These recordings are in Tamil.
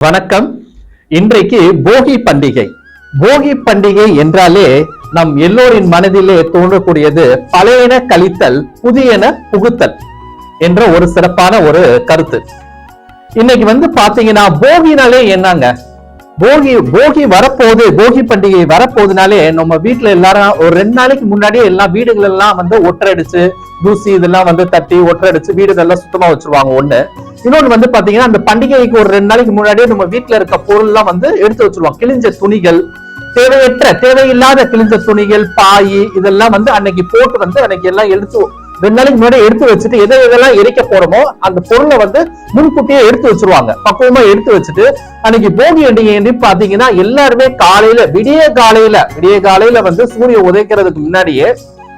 வணக்கம். இன்றைக்கு போகி பண்டிகை. போகி பண்டிகை என்றாலே நம் எல்லோரின் மனதிலே தோன்றக்கூடியது பழையன கழித்தல் புதியன புகுத்தல் என்ற ஒரு சிறப்பான ஒரு கருத்து. இன்னைக்கு வந்து பாத்தீங்கன்னா போகினாலே என்னங்க? போகி போகி வரப்போகுது போகி பண்டிகை வரப்போகுதுனாலே நம்ம வீட்டுல எல்லாரும் ஒரு ரெண்டு நாளைக்கு முன்னாடியே எல்லாம் வீடுகள் எல்லாம் வந்து ஒற்றடிச்சு தூசி இதெல்லாம் வந்து தட்டி ஒற்றடிச்சு வீடுகள்லாம் சுத்தமா வச்சிருவாங்க ஒண்ணு. இன்னொன்னு வந்து பாத்தீங்கன்னா அந்த பண்டிகைக்கு ஒரு ரெண்டு நாளைக்கு முன்னாடியே நம்ம வீட்டில் இருக்க பொருள் எல்லாம் வந்து எடுத்து வச்சிருவாங்க. கிழிஞ்ச துணிகள் தேவையற்ற தேவையில்லாத கிழிஞ்ச துணிகள் பாய் இதெல்லாம் வந்து அன்னைக்கு போட்டு வந்து அன்னைக்கு எல்லாம் எடுத்து ரெண்டு நாளைக்கு முன்னாடி எடுத்து வச்சுட்டு எதை எதெல்லாம் எரிக்க போறோமோ அந்த பொருளை வந்து முன்கூட்டியே எடுத்து வச்சிருவாங்க. பக்குவமா எடுத்து வச்சுட்டு அன்னைக்கு போகி பண்டிகை பாத்தீங்கன்னா எல்லாருமே காலையில விடிய காலையில விடிய காலையில வந்து சூரிய உதைக்கிறதுக்கு முன்னாடியே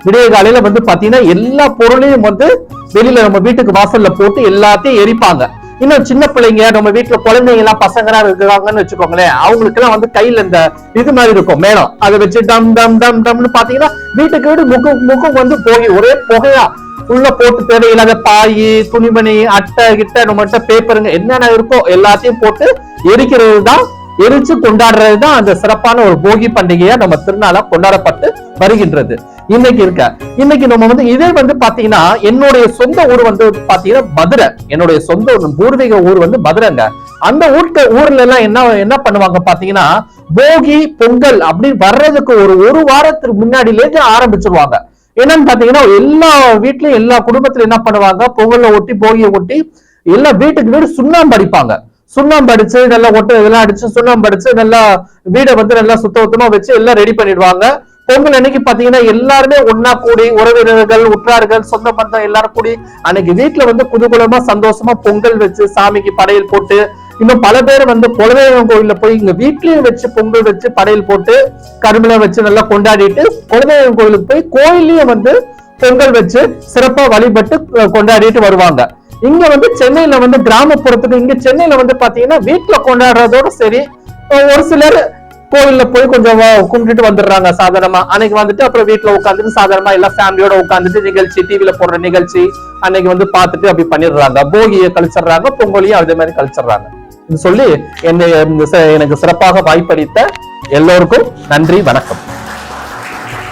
விடிய காலையில வந்து பாத்தீங்கன்னா எல்லா பொருளையும் வந்து வெளியில நம்ம வீட்டுக்கு வாசல்ல போட்டு எல்லாத்தையும் எரிப்பாங்க. இன்னும் சின்ன பிள்ளைங்க நம்ம வீட்டுல குழந்தைங்க எல்லாம் பசங்களா இருக்காங்கன்னு வச்சுக்கோங்களேன் அவங்களுக்கு எல்லாம் வந்து கையில இந்த இது மாதிரி இருக்கும் மேடம் அதை வச்சு டம் டம் டம் டம்னு பாத்தீங்கன்னா வீட்டுக்கு வீடு முகம் முகம் வந்து போகி ஒரே புகையா உள்ள போட்டு தேவையில்லாத பாய் துணிமணி அட்டை கிட்ட நம்மகிட்ட பேப்பருங்க என்னென்ன இருக்கோ எல்லாத்தையும் போட்டு எரிக்கிறது தான் எரிச்சு கொண்டாடுறது தான் அந்த சிறப்பான ஒரு போகி பண்டிகையா நம்ம திருநாளா கொண்டாடப்பட்டு வருகின்றது. இன்னைக்கு இருக்க இன்னைக்கு நம்ம வந்து இதே வந்து பாத்தீங்கன்னா என்னுடைய சொந்த ஊர் வந்து பாத்தீங்கன்னா மதுரை. என்னுடைய சொந்த பூர்வீக ஊர் வந்து மதுரைங்க. அந்த ஊர்க்க ஊர்ல எல்லாம் என்ன என்ன பண்ணுவாங்க பாத்தீங்கன்னா போகி பொங்கல் அப்படின்னு வர்றதுக்கு ஒரு ஒரு வாரத்துக்கு முன்னாடிலேயே ஆரம்பிச்சிருவாங்க. என்னன்னு பாத்தீங்கன்னா எல்லா வீட்லயும் எல்லா குடும்பத்திலும் என்ன பண்ணுவாங்க? பொங்கல்ல ஒட்டி போகியை ஒட்டி எல்லா வீட்டுக்கு வீடு சுண்ணாம்பு அடிப்பாங்க. சுண்ணாம்பு அடிச்சு நல்லா ஒட்டு இதெல்லாம் அடிச்சு சுண்ணாம்பு அடிச்சு நல்லா வீடை வந்து நல்லா சுத்த சுத்தமா வச்சு எல்லாம் ரெடி பண்ணிடுவாங்க. பொங்கல் அன்னைக்கு பாத்தீங்கன்னா எல்லாருமே ஒன்னா கூடி உறவினர்கள் உற்றார்கள் சொந்த பந்தம் எல்லாரும் கூடி அன்னைக்கு வீட்டுல வந்து குதூகலமா சந்தோஷமா பொங்கல் வச்சு சாமிக்கு படையல் போட்டு இன்னும் பல பேர் வந்து குலதெய்வம் கோயில்ல போய் இங்க வீட்லயும் வச்சு பொங்கல் வச்சு படையல் போட்டு கரும்புல வச்சு நல்லா கொண்டாடிட்டு குலதெய்வம் கோயிலுக்கு போய் கோயிலையும் வந்து பொங்கல் வச்சு சிறப்பா வழிபட்டு கொண்டாடிட்டு வருவாங்க. இங்க வந்து சென்னையில வந்து கிராமப்புறத்துக்கு இங்க சென்னையில வந்து பாத்தீங்கன்னா வீட்டுல கொண்டாடுறதோட சரி ஒரு சிலர் கோயில்ல போய் கொஞ்சம் கும்பிட்டுட்டு வந்துடுறாங்க சாதாரணமா. அன்னைக்கு வந்துட்டு அப்புறம் வீட்டுல உட்காந்துட்டு சாதாரணமா எல்லாம் ஃபேமிலியோட உட்காந்துட்டு நிகழ்ச்சி டிவில போடுற நிகழ்ச்சி அன்னைக்கு வந்து பார்த்துட்டு அப்படி பண்ணிடுறாங்க. போகியை கழிச்சிடுறாங்க பொங்கலையும் அதே மாதிரி கழிச்சிடுறாங்க. சொல்லி என்னை எனக்கு சிறப்பாக வாய்ப்பளித்த எல்லோருக்கும் நன்றி வணக்கம்.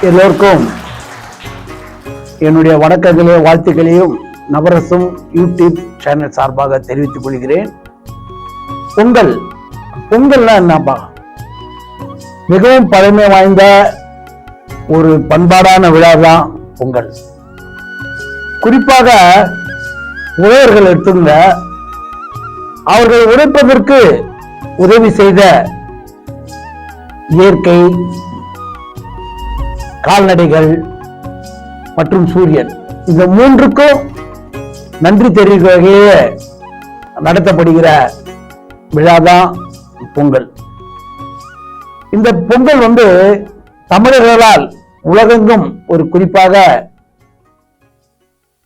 எல்லோருக்கும் என்னுடைய வணக்கங்களையும் வாழ்த்துக்களையும் நவரசம் யூடியூப் சேனல் சார்பாக தெரிவித்துக் கொள்கிறேன். பொங்கல். பொங்கல்னா என்னப்பா? மிகவும் பழமை வாய்ந்த ஒரு பண்பாடான விழா தான் பொங்கல். குறிப்பாக உழவர்கள் எடுத்துங்க. அவர்கள் உழைப்பதற்கு உதவி செய்த இயற்கை கால்நடைகள் மற்றும் சூரியன். இந்த மூன்றுக்கும் நன்றி தெரிவிக்கும் வகையிலே நடத்தப்படுகிற விழாதான் பொங்கல். இந்த பொங்கல் வந்து தமிழர்களால் உலகெங்கும் ஒரு குறிப்பாக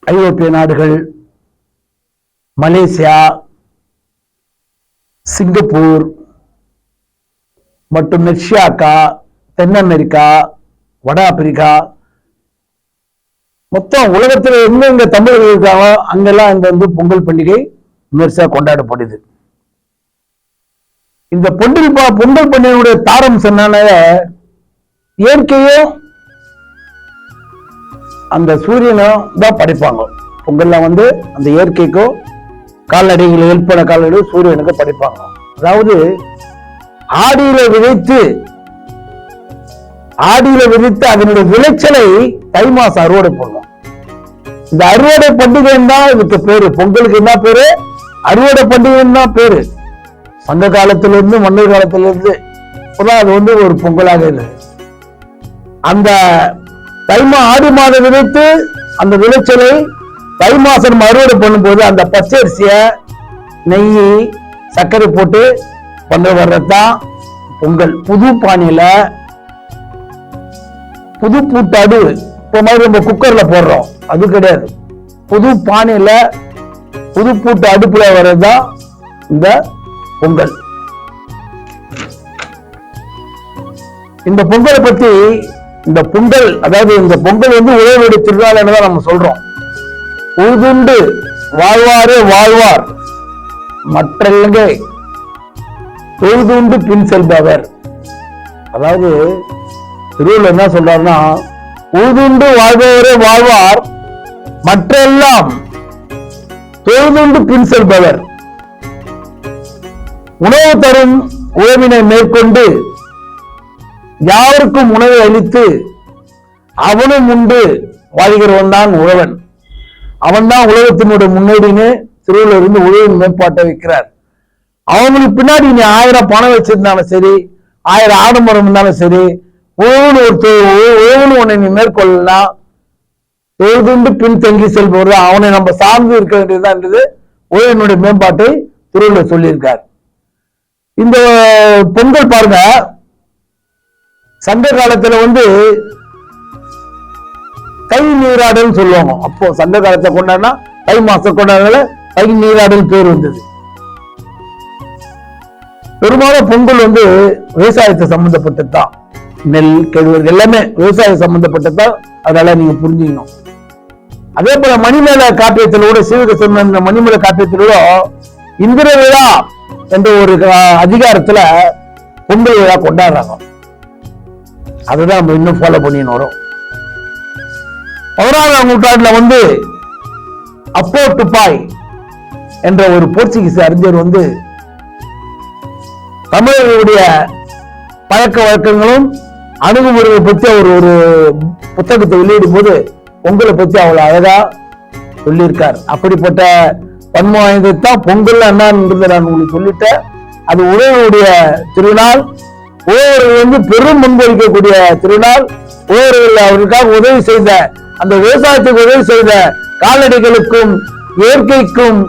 ஐரோப்பிய நாடுகள் மலேசியா சிங்கப்பூர் மற்றும் மெர்ஷியாக்கா தென் அமெரிக்கா வட ஆப்பிரிக்கா மொத்தம் உலகத்துல எங்கெங்க தமிழர்கள் இருக்காங்களோ அங்கெல்லாம் இந்த வந்து பொங்கல் பண்டிகை விமர்சையா கொண்டாடப்படுது. இந்த பொங்கல் பா- பொங்கல் பண்டிகையுடைய தாரம் சொன்னால இயற்கையும் அந்த சூரியனும் தான் படைப்பாங்க. பொங்கல்ல வந்து அந்த இயற்கைக்கும் கால்நடைகள் ஏற்பட கால்நடைகள் சூரியனுக்கு படைப்பாங்க. அதாவது ஆடியில விதைத்து ஆடியில விதைத்து அதனுடைய விளைச்சலை தை மாசம் அறுவடை பண்ணும். இந்த அறுவடை பண்டிகை தான் இதுக்கு பேரு. பொங்கலுக்கு என்ன பேரு? அறுவடை பண்டிகைன்னு தான் பேரு? சங்க காலத்துல இருந்து மன்னர் காலத்துல இருந்து இப்பதான் அது வந்து ஒரு பொங்கலாக இல்லை அந்த தை மா ஆடி மாதம் விதைத்து அந்த விளைச்சலை தை மாசம் நம்ம அறுவடை பண்ணும்போது அந்த பச்சரிசியை நெய் சர்க்கரை போட்டு பண்ண வர்றதுதான் பொங்கல். புது பானையில புது பூட்டாடு இப்போ மாதிரி நம்ம குக்கர்ல போடுறோம். அது கிடையாது. புது பானையில புது பூட்டு அடுப்புல வர்றதுதான் இந்த பொங்கல். இந்த பொங்கலை பத்தி இந்த பொங்கல் அதாவது இந்த பொங்கல் வந்து உழவுடைய திருநாள் தான் நம்ம சொல்றோம். உழுதுண்டு வாழ்வாரே வாழ்வார். மற்றெல்லங்கே தொழுதுண்டு பின் செல்பவர். அதாவது திருவள்ளுவர் என்ன சொல்றாருன்னா உழுதுண்டு வாழ்பவரே வாழ்வார் மற்றெல்லாம் தொழுதுண்டு பின் செல்பவர். உணவு தரும் உழவினை மேற்கொண்டு யாருக்கும் உணவை அளித்து அவனும் உண்டு வாழ்கிறவன் தான் உழவன். அவன் தான் உலகத்தினுடைய முன்னோடின்னு திருவள்ளுவர் இருந்து உழவின் மேம்பாட்டை வைக்கிறார். அவங்களுக்கு பின்னாடி நீ ஆயிரம் பணம் வச்சிருந்தாலும் சரி ஆயிரம் ஆடம்பரம் இருந்தாலும் சரி உழவுன்னு ஒரு தொ- உ- உன்னை நீ மேற்கொள்ளலாம் தொழுதுண்டு பின்தங்கி செல்பவர் அவனை நம்ம சார்ந்து இருக்க வேண்டியதுதான் ஓவனுடைய மேம்பாட்டை திருவள்ளுவர் சொல்லியிருக்கார். இந்த பொங்கல் பாருங்க சங்க காலத்துல வந்து கை நீராடல் சொல்லுவாங்க. அப்போ சங்க காலத்தை கொண்டாடினா தை மாசம் கொண்டாடுறதுல கை நீராடல் பேர் வந்தது. பெரும்பாலும் பொங்கல் வந்து விவசாயத்தை சம்பந்தப்பட்டது தான் நெல் கேழ்வரகு எல்லாமே விவசாயம் சம்பந்தப்பட்டதான் அதனால நீங்க புரிஞ்சுக்கணும். அதே போல மணிமேல காப்பியத்திலோட சிவக சொன்ன மணிமேல காப்பியத்திலோட இந்திர விழா என்ற ஒரு அதிகாரத்துல பொங்கல் விழா கொண்டாடுறாங்க. அதுதான் நம்ம இன்னும் ஃபாலோ பண்ணின்னு வரும். பதினாறாம் நூற்றாண்டுல வந்து அப்போ டுபாய் என்ற ஒரு போர்ச்சுகீஸ் அறிஞர் வந்து தமிழர்களுடைய பழக்க வழக்கங்களும் அணுகுமுறையை பற்றி அவர் ஒரு புத்தகத்தை வெளியிடும் போது பொங்கலை பற்றி அவ்வளோ அழகா சொல்லியிருக்கார். அப்படிப்பட்ட பன்மை வாய்ந்ததுதான் பொங்கல் என்னன்றது நான் உங்களுக்கு சொல்லிட்டேன். அது உழவருடைய திருநாள். உழவர்கள் வந்து பெரும் முன்வைக்கக்கூடிய திருநாள். ஓவர்கள் அவர்களுக்காக உதவி செய்த அந்த விவசாயத்துக்கு உதவி செய்த கால்நடைகளுக்கும் இயற்கைக்கும்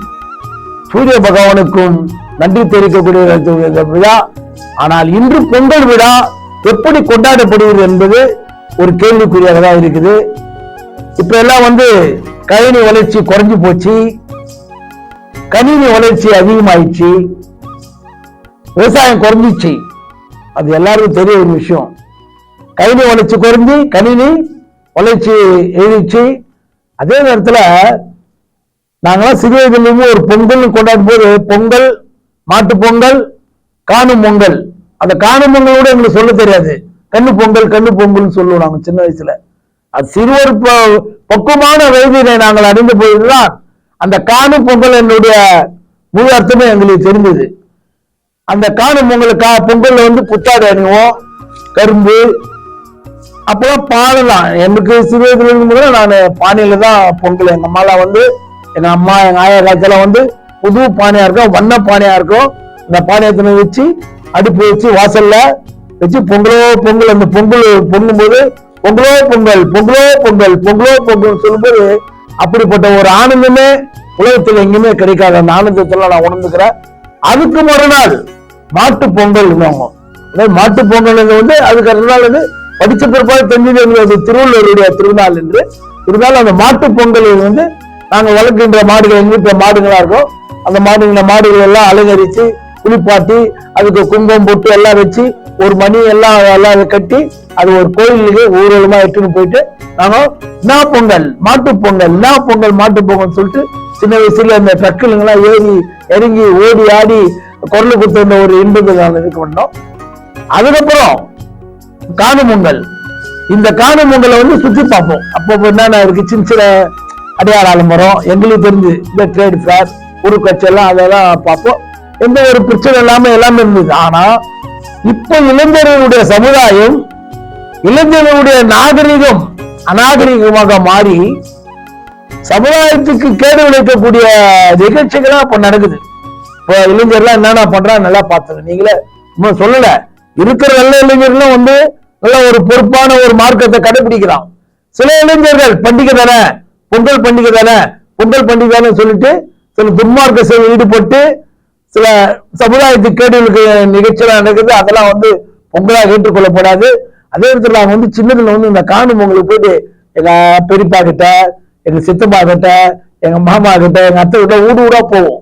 சூரிய பகவானுக்கும் நன்றி தெரிவிக்கக்கூடிய விழா. ஆனால் இன்று பொங்கல் விழா எப்படி கொண்டாடப்படுகிறது என்பது ஒரு கேள்விக்குறியாக தான் இருக்குது. இப்ப எல்லாம் வந்து கணினி வளர்ச்சி குறைஞ்சு போச்சு. கணினி வளர்ச்சி அதிகமாயிடுச்சு. விவசாயம் குறைஞ்சிச்சு. அது எல்லாருக்கும் தெரிய ஒரு விஷயம். கணினி வளர்ச்சி குறைஞ்சி கணினி வளர்ச்சி எழுதிச்சு அதே நேரத்தில் நாங்களாம் சிறிய வயதிலிருந்து ஒரு பொங்கல் கொண்டாடும் போது பொங்கல் மாட்டு பொங்கல் காணும் பொங்கல் அந்த காணும் பொங்கலோட எங்களுக்கு சொல்ல தெரியாது. கண்ணு பொங்கல் கண்ணு பொங்கல்னு சொல்லுவோம் நாங்க சின்ன வயசுல. அது சிறுவர் ப- பக்குவமான வயதினை நாங்கள் அறிந்து போயிருந்தான் அந்த காணும் பொங்கல் என்னுடைய முழு அர்த்தமே எங்களுக்கு தெரிஞ்சது அந்த காணும் பொங்கலுக்கா பொங்கல்ல வந்து புத்தாடை அணிவோம் கரும்பு அப்பெல்லாம் பாடலாம் எனக்கு சிறு வயதுல இருந்து முதல்ல நான் பானையில தான் பொங்கல். எங்க அம்மாலாம் வந்து எங்க அம்மா எங்க ஆயா காலத்துல வந்து புது பானையா இருக்கும் வண்ண பானையா இருக்கும். இந்த பானையத்தின வச்சு அடுப்பு வச்சு வாசல்ல வச்சு பொங்கலோ பொங்கல் அந்த பொங்கல் பொங்கும்போது பொங்கலோ பொங்கல் பொங்கலோ பொங்கல் பொங்கலோ பொங்கல் சொல்லும்போது அப்படிப்பட்ட ஒரு ஆனந்தமே உலகத்துல எங்கேயுமே கிடைக்காது. அந்த ஆனந்தத்துல நான் உணர்ந்துக்கிறேன். அதுக்கு மறுநாள் மாட்டு பொங்கல் அதாவது மாட்டு பொங்கல் வந்து அதுக்கு அடுத்த நாள் வந்து படிச்ச பிற்பாடு தெரிஞ்சது எங்களுக்கு திருவள்ளுவருடைய திருநாள் என்று. இருந்தாலும் அந்த மாட்டு பொங்கல் வந்து நாங்கள் வளர்க்கின்ற மாடுகள் எங்க வீட்டுல மாடுகளா இருக்கும் அந்த மாடுகளை மாடுகள் எல்லாம் அலங்கரிச்சு குளிப்பாட்டி அதுக்கு குங்குமம் போட்டு எல்லாம் வச்சு ஒரு மணி எல்லாம் எல்லாம் கட்டி அது ஒரு கோயிலுக்கு ஊர்வலமா எடுத்துன்னு போயிட்டு நாங்க நா பொங்கல் மாட்டு பொங்கல் நா பொங்கல் மாட்டு பொங்கல் சொல்லிட்டு சின்ன வயசுல அந்த ட்ரக்குலாம் ஏறி இறங்கி ஓடி ஆடி குரல் கொடுத்த ஒரு இன்பத்தை நான் இது பண்ணோம். அதுக்கப்புறம் காணும் பொங்கல். இந்த காணும் பொங்கலை வந்து சுத்தி பார்ப்போம். அப்போ என்னென்ன இருக்கு? சின்ன சின்ன அடையாள ஆலமரம் எங்களுக்கு தெரிஞ்சு இந்த ட்ரேட் ஃபேர் உருக்கட்சி எல்லாம் அதெல்லாம் பார்ப்போம். எந்த ஒரு பிரச்சனை இல்லாம எல்லாமே இருந்தது. ஆனா இப்போ இளைஞர்களுடைய சமுதாயம் இளைஞர்களுடைய நாகரிகம் அநாகரிகமாக மாறி சமுதாயத்துக்கு கேடு விளைக்கக்கூடிய நிகழ்ச்சிகளா இப்ப நடக்குது. இப்போ இளைஞர்லாம் என்னென்ன பண்றா நல்லா பார்த்தது. நீங்களே இன்னும் சொல்லல. இருக்கிற நல்ல இளைஞர்களும் வந்து நல்ல ஒரு பொறுப்பான ஒரு மார்க்கத்தை கடைபிடிக்கிறான். சில இளைஞர்கள் பண்டிகை தானே பொங்கல் பண்டிகை தானே பொங்கல் பண்டிகை தானே சொல்லிட்டு சில துன்மார்க்க செயல் ஈடுபட்டு சில சமுதாயத்துக்கு கேடுகளுக்கு நிகழ்ச்சியெல்லாம் நடக்குது. அதெல்லாம் வந்து பொங்கலாக ஏற்றுக்கொள்ளப்படாது. அதே இடத்துல நாங்கள் வந்து சின்னதுல வந்து இந்த காணும் உங்களுக்கு போயிட்டு எங்க பெரியப்பா கிட்ட எங்க சித்தப்பா கிட்ட எங்க மாமா கிட்ட எங்க அத்தை கிட்ட ஊடு ஊடா போவோம்.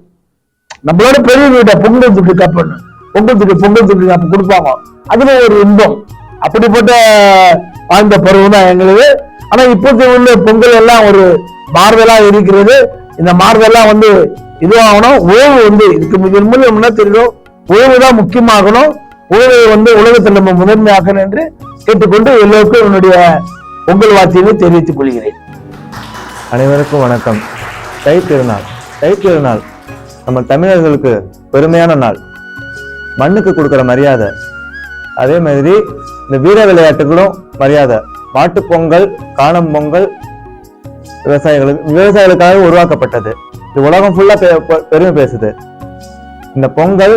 நம்மளோட பெரிய வீட்டை பொங்கல் துட்டு கப்பன்னு பொங்கல் துட்டு பொங்கல் துட்டு அப்ப கொடுப்பாங்க. அதுல ஒரு இன்பம். அப்படிப்பட்ட வாழ்ந்த பருவம் தான் எங்களுக்கு ஆனா இப்போதைய உள்ள பொங்கல் எல்லாம் ஒரு மாறுதலா இருக்கிறது. இந்த மாறுதலா வந்து இது ஆகணும் ஓய்வு வந்து இதுக்கு மிக மூலம் என்ன தெரியும் உழவு தான் முக்கியமாகணும். உழவை வந்து உலகத்தில் நம்ம முதன்மையாக்கணும் என்று கேட்டுக்கொண்டு எல்லோருக்கும் என்னுடைய பொங்கல் வார்த்தையை தெரிவித்துக் கொள்கிறேன். அனைவருக்கும் வணக்கம். தை திருநாள் தை திருநாள் நம்ம தமிழர்களுக்கு பெருமையான நாள். மண்ணுக்கு கொடுக்குற மரியாதை. அதே மாதிரி இந்த வீர விளையாட்டுகளும் மரியாதை. மாட்டுப் பொங்கல் காணும் பொங்கல் விவசாயிகளுக்கு விவசாயிகளுக்காக உருவாக்கப்பட்டது. இது உலகம் ஃபுல்லா பெருமை பேசுது. இந்த பொங்கல்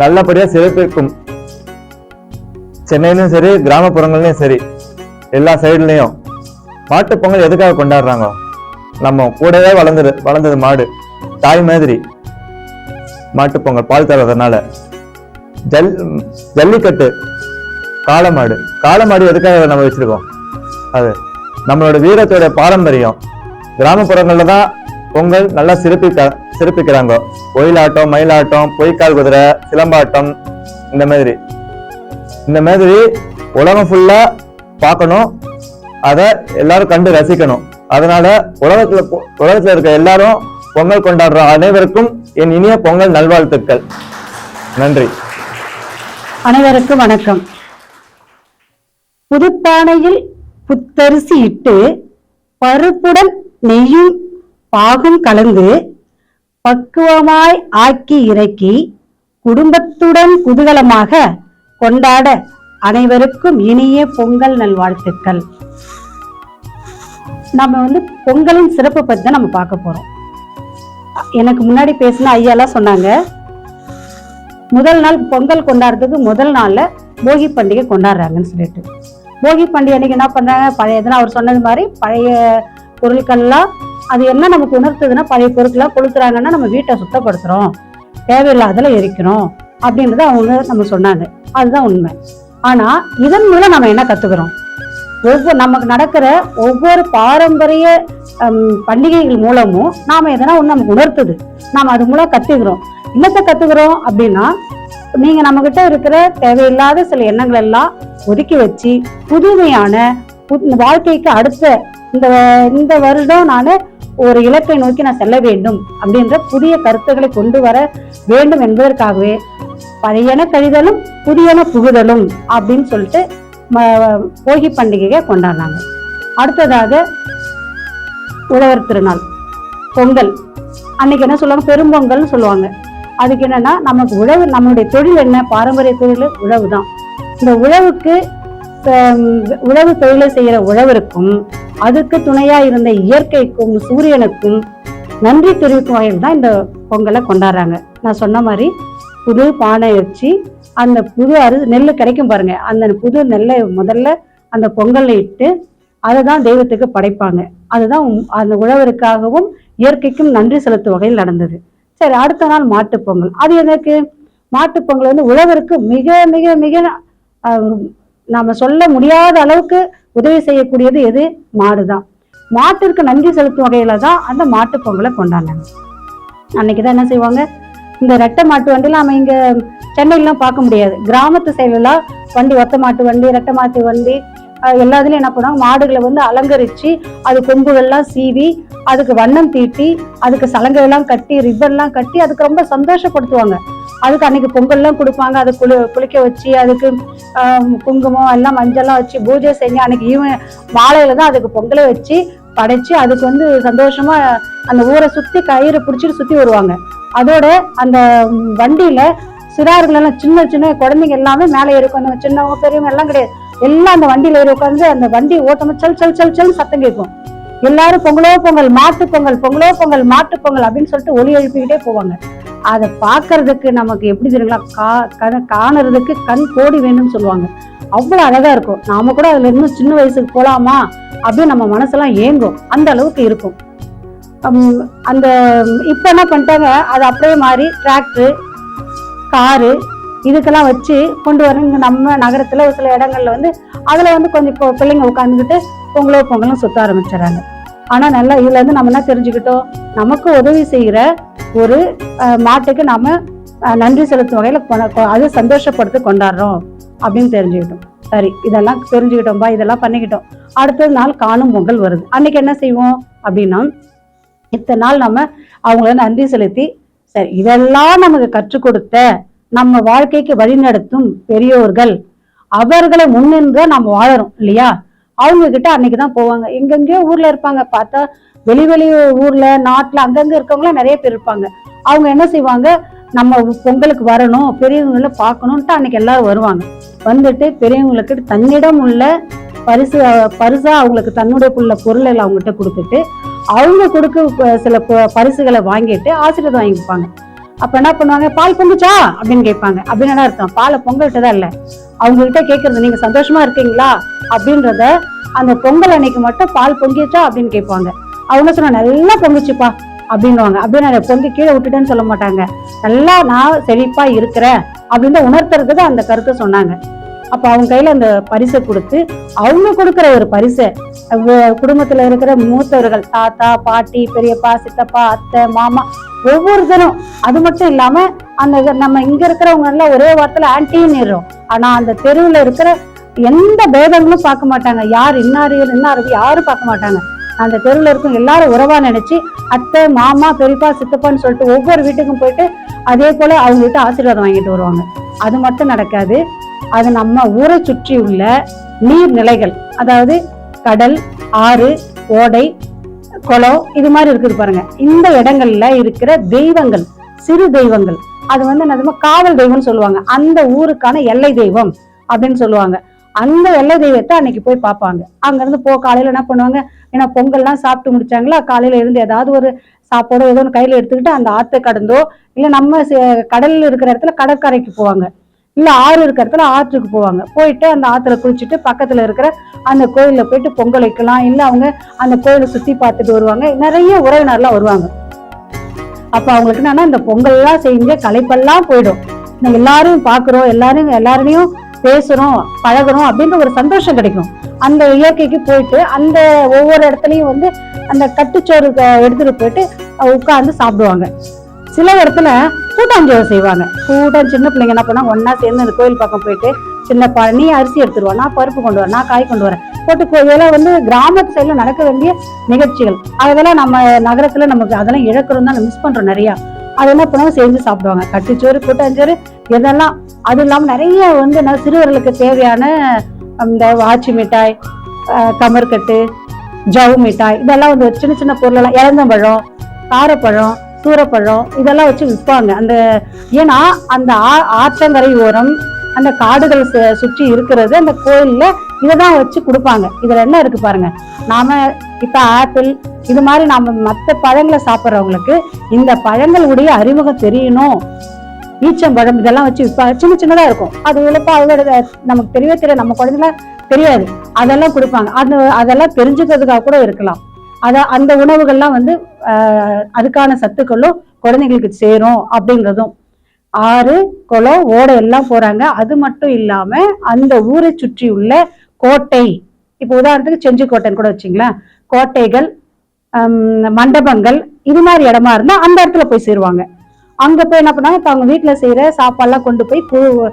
நல்லபடியா சிறப்பிக்கும். சென்னையிலும் சரி கிராமப்புறங்கள்லயும் சரி எல்லா சைடுலயும். மாட்டுப் பொங்கல் எதுக்காக கொண்டாடுறாங்க? நம்ம கூடவே வளர்ந்தது வளர்ந்தது மாடு. தாய் மாதிரி மாட்டு பொங்கல் பால் தர்றதுனால ஜல் ஜல்லிக்கட்டு காளமாடு. காளமாடு எதுக்காக நம்ம வச்சிருக்கோம்? அது நம்மளோட வீரத்தோட பாரம்பரியம். கிராமப்புறங்கள்ல தான் பொங்கல் நல்லா சிறப்பிக்க சிறப்பிக்கிறாங்க. ஒயிலாட்டம் மயிலாட்டம் பொய்க்கால் குதிரை சிலம்பாட்டம் இந்த மாதிரி. இந்த மாதிரி உலகம் ஃபுல்லா பார்க்கணும். அதை எல்லாரும் கண்டு ரசிக்கணும். அதனால உலகத்துல உலகத்துல இருக்க எல்லாரும் பொங்கல் கொண்டாடுற அனைவருக்கும் என் இனிய பொங்கல் நல்வாழ்த்துக்கள். நன்றி. அனைவருக்கும் வணக்கம். புதுப்பானையில் புத்தரிசி இட்டு பருப்புடன் நெய்யும் பாகும் கலந்து பக்குவமாய் ஆக்கி இறக்கி குடும்பத்துடன் குதூகலமாக கொண்டாட அனைவருக்கும் இனிய பொங்கல் நல்வாழ்த்துக்கள். நம்ம வந்து பொங்கலின் சிறப்பு பத்தி தான் நம்ம பார்க்க போறோம். எனக்கு முன்னாடி பேசின ஐயாலாம் சொன்னாங்க முதல் நாள் பொங்கல் கொண்டாடுறதுக்கு முதல் நாள்ல போகி பண்டிகை கொண்டாடுறாங்கன்னு சொல்லிட்டு. போகி பண்டிகை அன்னைக்கு என்ன பண்றாங்க? பழைய எதனா அவர் சொன்னது மாதிரி பழைய பொருட்கள்லாம் அது என்ன நமக்கு உணர்த்துதுன்னா பழைய பொருட்களாக கொளுத்துறாங்கன்னா நம்ம வீட்டை சுத்தப்படுத்துறோம். தேவையில்லாதல எரிக்கிறோம். அப்படின்றத அவங்க நம்ம சொன்னாங்க. அதுதான் உண்மை. ஆனா இதன் மூலம் நம்ம என்ன கத்துக்கிறோம்? ஒவ்வொரு நமக்கு நடக்கிற ஒவ்வொரு பாரம்பரிய பண்டிகைகள் மூலமும் நாம எதனா ஒன்று நமக்கு உணர்த்துது. நாம் அது மூலம் கத்துக்கிறோம். என்னத்தை கத்துக்கிறோம் அப்படின்னா நீங்க நம்ம கிட்ட இருக்கிற தேவையில்லாத சில எண்ணங்கள் எல்லாம் ஒதுக்கி வச்சு புதுமையான வாழ்க்கைக்கு அடுத்த இந்த இந்த வருடம் நான் ஒரு இலக்கை நோக்கி நான் செல்ல வேண்டும் அப்படின்ற புதிய கருத்துக்களை கொண்டு வர வேண்டும் என்பதற்காகவே பழையன கழிதலும் புதியன புகுதலும் அப்படின்னு சொல்லிட்டு போகி பண்டிகையை கொண்டாடினாங்க அடுத்ததாக உழவர் திருநாள் பொங்கல். அன்னைக்கு என்ன சொல்லுவாங்க? பெரும்பொங்கல்னு சொல்லுவாங்க. அதுக்கு என்னன்னா நமக்கு உழவு நம்மளுடைய தொழில் என்ன? பாரம்பரிய தொழில் உழவு தான் இந்த உழவுக்கு உழவு தொழிலை செய்யற உழவருக்கும் அதுக்கு துணையா இருந்த இயற்கைக்கும் சூரியனுக்கும் நன்றி தெரிவிக்கும் வகையில் தான் இந்த பொங்கலை கொண்டாடுறாங்க. நான் சொன்ன மாதிரி புது பானை வச்சு அந்த புது அரு நெல் கிடைக்கும் பாருங்க. அந்த புது நெல்லை முதல்ல அந்த பொங்கலை இட்டு அதை தான் தெய்வத்துக்கு படைப்பாங்க. அதுதான் அந்த உழவருக்காகவும் இயற்கைக்கும் நன்றி செலுத்தும் வகையில் நடந்தது. சரி அடுத்த நாள் மாட்டுப்பொங்கல் அது எனக்கு மாட்டுப்பொங்கல் வந்து உழவருக்கு மிக மிக மிக நாம சொல்ல முடியாத அளவுக்கு உதவி செய்யக்கூடியது எது? மாடுதான். மாட்டிற்கு நன்றி செலுத்தும் வகையில தான் அந்த மாட்டுப் பொங்கலை கொண்டாடினாங்க அன்னைக்கு தான் என்ன செய்வாங்க? இந்த ரெட்டை மாட்டு வண்டிலாம் நம்ம இங்க சென்னையிலாம் பார்க்க முடியாது. கிராமத்து சைடுலாம் வண்டி ஒத்த மாட்டு வண்டி ரெட்டை மாட்டு வண்டி ஆஹ் என்ன பண்ணுவாங்க? மாடுகளை வந்து அலங்கரிச்சு அது கொம்புகள்லாம் சீவி அதுக்கு வண்ணம் தீட்டி அதுக்கு சலங்கையெல்லாம் கட்டி ரிப்பன்லாம் கட்டி அதுக்கு ரொம்ப சந்தோஷப்படுத்துவாங்க. அதுக்கு அன்னைக்கு பொங்கல்லாம் கொடுப்பாங்க. அதை குளி குளிக்க வச்சு அதுக்கு குங்குமம் எல்லாம் மஞ்சள்லாம் வச்சு பூஜை செஞ்சு அன்னைக்கு ஈவன் மாலையில தான் அதுக்கு பொங்கலை வச்சு படைச்சு அதுக்கு வந்து சந்தோஷமா அந்த ஊரை சுத்தி கயிறு பிடிச்சிட்டு சுத்தி வருவாங்க. அதோட அந்த வண்டியில சிறார்கள் எல்லாம் சின்ன சின்ன குழந்தைங்க எல்லாமே மேலே இருக்கும் அந்த சின்னவங்க பெரியவங்க எல்லாம் கிடையாது. எல்லாம் அந்த வண்டியில ஏறி உட்காந்து அந்த வண்டி ஓட்டமா சல் சல் சல் சல் சத்தம் கேட்கும். எல்லாரும் பொங்கலோ பொங்கல் மாட்டு பொங்கல் பொங்கலோ பொங்கல் மாட்டு பொங்கல் அப்படின்னு சொல்லிட்டு ஒலி எழுப்பிக்கிட்டே போவாங்க. அதை பார்க்கறதுக்கு நமக்கு எப்படி தெரியுங்களா? கா கண- காணுறதுக்கு கண் கோடி வேணும்னு சொல்லுவாங்க. அவ்வளோ அழகா இருக்கும். நாம கூட அதுல இன்னும் சின்ன வயசுக்கு போகலாமா அப்படின்னு நம்ம மனசெல்லாம் ஏங்கும். அந்த அளவுக்கு இருக்கும். அந்த இப்ப என்ன பண்ணிட்டாங்க? அது அப்படியே மாறி டிராக்டர் காரு இதுக்கெல்லாம் வச்சு கொண்டு வர நம்ம நகரத்துல ஒரு சில இடங்கள்ல வந்து அதுல வந்து கொஞ்சம் இப்போ பிள்ளைங்க உட்காந்துக்கிட்டு பொங்கலோ பொங்கலும் சுத்த ஆரம்பிச்சிடறாங்க. ஆனா நல்லா இதுல இருந்து நம்ம என்ன தெரிஞ்சுக்கிட்டோம்? நமக்கு உதவி செய்யற ஒரு மாட்டுக்கு நாம நன்றி செலுத்தும் வகையில அது சந்தோஷப்படுத்தி கொண்டாடுறோம் அப்படின்னு தெரிஞ்சுக்கிட்டோம். சரி இதெல்லாம் தெரிஞ்சுக்கிட்டோம்பா இதெல்லாம் பண்ணிக்கிட்டோம். அடுத்தது நாள் காணும் பொங்கல் வருது. அன்னைக்கு என்ன செய்வோம் அப்படின்னா இத்தனை நாள் நம்ம அவங்கள நன்றி செலுத்தி சரி இதெல்லாம் நமக்கு கற்றுக் கொடுத்த நம்ம வாழ்க்கைக்கு வழிநடத்தும் பெரியோர்கள் அவர்களை முன்னின்று நம்ம வாழறோம் இல்லையா? அவங்க கிட்ட அன்னைக்கு தான் போவாங்க. எங்கெங்கயோ ஊர்ல இருப்பாங்க. பார்த்தா வெளி வெளி ஊர்ல நாட்டுல அங்கங்க இருக்கவங்களாம் நிறைய பேர் இருப்பாங்க. அவங்க என்ன செய்வாங்க? நம்ம பொங்கலுக்கு வரணும் பெரியவங்கள பார்க்கணும்ட்டு அன்னைக்கு எல்லாரும் வருவாங்க. வந்துட்டு பெரியவங்களுக்கு தன்னிடம் உள்ள பரிசு பரிசா அவங்களுக்கு தன்னுடைய உள்ள பொருளை அவங்ககிட்ட கொடுத்துட்டு அவங்க கொடுக்க சில பரிசுகளை வாங்கிட்டு ஆசீர்வாதம் வாங்கிப்பாங்க. அப்ப என்ன பண்ணுவாங்க? பால் பொங்குச்சா? அப்படின்னு கேட்பாங்க. அப்படின்னு என்ன அர்த்தம்? பாலை பொங்கல்கிட்டதான் இல்ல. அவங்க கிட்ட கேட்கறது நீங்க சந்தோஷமா இருக்கீங்களா? அப்படின்றத அந்த பொங்கல் அன்னைக்கு மட்டும் பால் பொங்கிச்சா அப்படின்னு கேட்பாங்க. அவங்க சொன்ன நல்லா பொங்குச்சுப்பா அப்படின்வாங்க அப்படியே நான் பொங்கி கீழே விட்டுட்டேன்னு சொல்ல மாட்டாங்க. நல்லா நான் செழிப்பா இருக்கிறேன் அப்படின்னு உணர்த்துறதுக்கு அந்த கருத்தை சொன்னாங்க. அப்போ அவங்க கையில அந்த பரிசை கொடுத்து அவங்க கொடுக்குற ஒரு பரிசை குடும்பத்தில் குடும்பத்துல இருக்கிற மூத்தவர்கள் தாத்தா பாட்டி பெரியப்பா சித்தப்பா அத்தை மாமா ஒவ்வொருத்தரும் அது மட்டும் இல்லாம அந்த நம்ம இங்க இருக்கிறவங்க எல்லாம் ஒரே வாரத்துல ஆன்டின்னு ஆனா அந்த தெருவுல இருக்கிற எந்த பேதங்களும் பார்க்க மாட்டாங்க. யார் இன்னாரு இன்னாரு யாரும் பார்க்க மாட்டாங்க. அந்த தெருவில் இருக்கும் எல்லாரும் உறவா நினைச்சு அத்தை மாமா பெரியப்பா சித்தப்பான்னு சொல்லிட்டு ஒவ்வொரு வீட்டுக்கும் போயிட்டு அதே போல அவங்க கிட்ட ஆசீர்வாதம் வாங்கிட்டு வருவாங்க. அது மட்டும் நடக்காது. அது நம்ம ஊரை சுற்றி உள்ள நீர்நிலைகள் அதாவது கடல் ஆறு ஓடை குளம் இது மாதிரி இருக்குது பாருங்க. இந்த இடங்கள்ல இருக்கிற தெய்வங்கள் சிறு தெய்வங்கள் அது வந்து என்னதுமா காவல் தெய்வம்னு சொல்லுவாங்க. அந்த ஊருக்கான எல்லை தெய்வம் அப்படின்னு சொல்லுவாங்க. அந்த வெள்ளை தெய்வத்தை அன்னைக்கு போய் பார்ப்பாங்க. அங்க இருந்து போ காலையில என்ன பண்ணுவாங்க? ஏன்னா பொங்கல்லாம் சாப்பிட்டு முடிச்சாங்களா? காலையில இருந்து ஏதாவது ஒரு சாப்பாடோ ஏதோ ஒன்று கையில எடுத்துக்கிட்டு அந்த ஆற்றை கடந்தோ இல்லை நம்ம சே- கடல்ல இருக்கிற இடத்துல கடற்கரைக்கு போவாங்க. இல்லை ஆறு இருக்கிற இடத்துல ஆற்றுக்கு போவாங்க. போயிட்டு அந்த ஆற்றுல குளிச்சுட்டு பக்கத்துல இருக்கிற அந்த கோயிலில் போயிட்டு பொங்கல் வைக்கலாம். இல்லை அவங்க அந்த கோயிலை சுற்றி பார்த்துட்டு வருவாங்க. நிறைய உறவினர்லாம் வருவாங்க. அப்போ அவங்களுக்கு என்னன்னா இந்த பொங்கல்லாம் செஞ்ச களைப்பெல்லாம் போயிடும். இந்த எல்லாரும் பாக்குறோம் எல்லாரும் எல்லாரையும் பேசுறோம் பழகுறோம் அப்படின்ற ஒரு சந்தோஷம் கிடைக்கும். அந்த இயற்கைக்கு போயிட்டு அந்த ஒவ்வொரு இடத்துலயும் வந்து அந்த கட்டுச்சோறு எடுத்துட்டு போயிட்டு உட்கார்ந்து சாப்பிடுவாங்க. சில இடத்துல கூட்டாஞ்சோறு செய்வாங்க. கூட்டம் சின்ன பிள்ளைங்க என்ன பண்ணா ஒன்னா சேர்ந்து அந்த கோயில் பக்கம் போயிட்டு சின்ன பழனி நீ அரிசி எடுத்துருவா நான் பருப்பு கொண்டு வரேன் நான் காய் கொண்டு வரேன். போட்டு இதெல்லாம் வந்து கிராமத்து சைடுல நடக்க வேண்டிய நிகழ்ச்சிகள். அதெல்லாம் நம்ம நகரத்துல நமக்கு அதெல்லாம் இழக்கிறோம் தான் மிஸ் பண்றோம் நிறையா. அதெல்லாம் பண்ணுவாங்க செஞ்சு சாப்பிடுவாங்க. கட்டுச்சோறு கூட்டாஞ்சோறு இதெல்லாம் அது இல்லாமல் நிறைய வந்து என்ன சிறுவர்களுக்கு தேவையான இந்த வாச்சி மிட்டாய் கமர்கட்டு ஜவு மிட்டாய் இதெல்லாம் வந்து சின்ன சின்ன பொருளெல்லாம் இளந்தம்பழம் காரப்பழம் சூரப்பழம் இதெல்லாம் வச்சு விற்பாங்க. அந்த ஏன்னா அந்த ஆ- ஆற்றங்கரை ஓரம் அந்த காடுகள் சு- சுற்றி இருக்கிறது அந்த கோயிலில் இதை தான் வச்சு கொடுப்பாங்க. இதில் என்ன இருக்கு பாருங்க நாம இப்போ ஆப்பிள் இது மாதிரி நாம மற்ற பழங்களை சாப்பிட்றவங்களுக்கு இந்த பழங்களுடைய அறிமுகம் தெரியணும். ஈச்சம்பழம் இதெல்லாம் வச்சு விற்பாங்க சின்ன சின்னதா இருக்கும். அது இழப்பா அதோட நமக்கு தெரியவே தெரியாது நம்ம குழந்தைங்கள தெரியாது. அதெல்லாம் கொடுப்பாங்க. அது அதெல்லாம் தெரிஞ்சுக்கிறதுக்காக கூட இருக்கலாம். அத அந்த உணவுகள்லாம் வந்து அதுக்கான சத்துக்களும் குழந்தைங்களுக்கு சேரும் அப்படின்றதும். ஆறு குளம் ஓடை எல்லாம் போறாங்க. அது மட்டும் இல்லாம அந்த ஊரை சுற்றி உள்ள கோட்டை. இப்போ உதாரணத்துக்கு செஞ்சிக்கோட்டைன்னு கூட வச்சுங்களேன். கோட்டைகள் மண்டபங்கள் இது மாதிரி இடமா இருந்தா அந்த இடத்துல போய் சேருவாங்க. அங்க போய் என்ன பண்ணாங்க இப்ப அவங்க வீட்டுல செய்யற சாப்பாடுலாம் கொண்டு போய் கூ-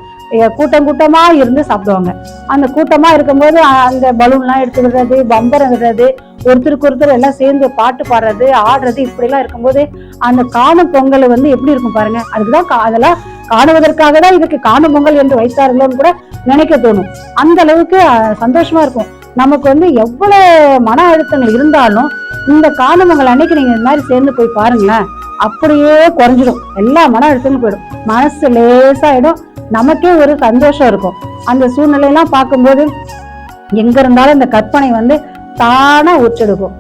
கூட்டம் கூட்டமா இருந்து சாப்பிடுவாங்க. அந்த கூட்டமா இருக்கும்போது அந்த பலூன்லாம் எடுத்து விடுறது பம்பரம் விடுறது ஒருத்தருக்கு ஒருத்தர் எல்லாம் சேர்ந்து பாட்டு பாடுறது ஆடுறது இப்படி எல்லாம் இருக்கும்போது அந்த காணும் பொங்கல் வந்து எப்படி இருக்கும் பாருங்க? அதுக்குதான் கா- அதெல்லாம் காணுவதற்காக தான் இதுக்கு காணும் பொங்கல் என்று வைத்தார்களோன்னு கூட நினைக்க தோணும். அந்த அளவுக்கு சந்தோஷமா இருக்கும். நமக்கு வந்து எவ்வளவு மன அழுத்தங்கள் இருந்தாலும் இந்த காணும் பொங்கல் அன்னைக்கு நீங்க இந்த மாதிரி சேர்ந்து போய் பாருங்களேன். அப்படியே குறைஞ்சிடும். எல்லா மன அழுத்தமும் போயிடும். மனசு லேசாயிடும். நமக்கே ஒரு சந்தோஷம் இருக்கும். அந்த சூழ்நிலையெல்லாம் பார்க்கும்போது எங்க இருந்தாலும் இந்த கற்பனை வந்து தானா உச்செடுக்கும்.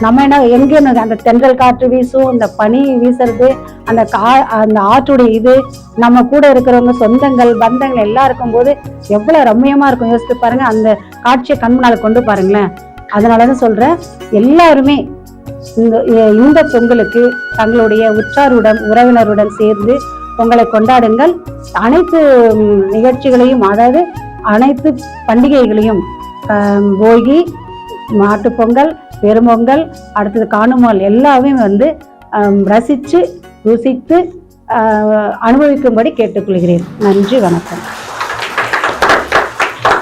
நம்ம என்ன எங்க அந்த தென்றல் காற்று வீசும் இந்த பனி வீசுறது அந்த கா அந்த ஆற்றுடைய இது நம்ம கூட இருக்கிறவங்க சொந்தங்கள் பந்தங்கள் எல்லாம் இருக்கும்போது எவ்வளவு ரம்மியமா இருக்கும். யோசித்து பாருங்க அந்த காட்சியை கண் கொண்டு பாருங்களேன். அதனாலதான் சொல்றேன் எல்லாருமே இந்த இந்த பொங்கலுக்கு தங்களுடைய உற்றாருடன் உறவினருடன் சேர்ந்து பொங்கலை கொண்டாடுங்கள். அனைத்து நிகழ்ச்சிகளையும் அதாவது அனைத்து பண்டிகைகளையும் போகி மாட்டுப் பொங்கல் பெரும்பொங்கல் அடுத்தது காணுமால் எல்லாமே வந்து ரசித்து ருசித்து அனுபவிக்கும்படி கேட்டுக்கொள்கிறேன். நன்றி வணக்கம்.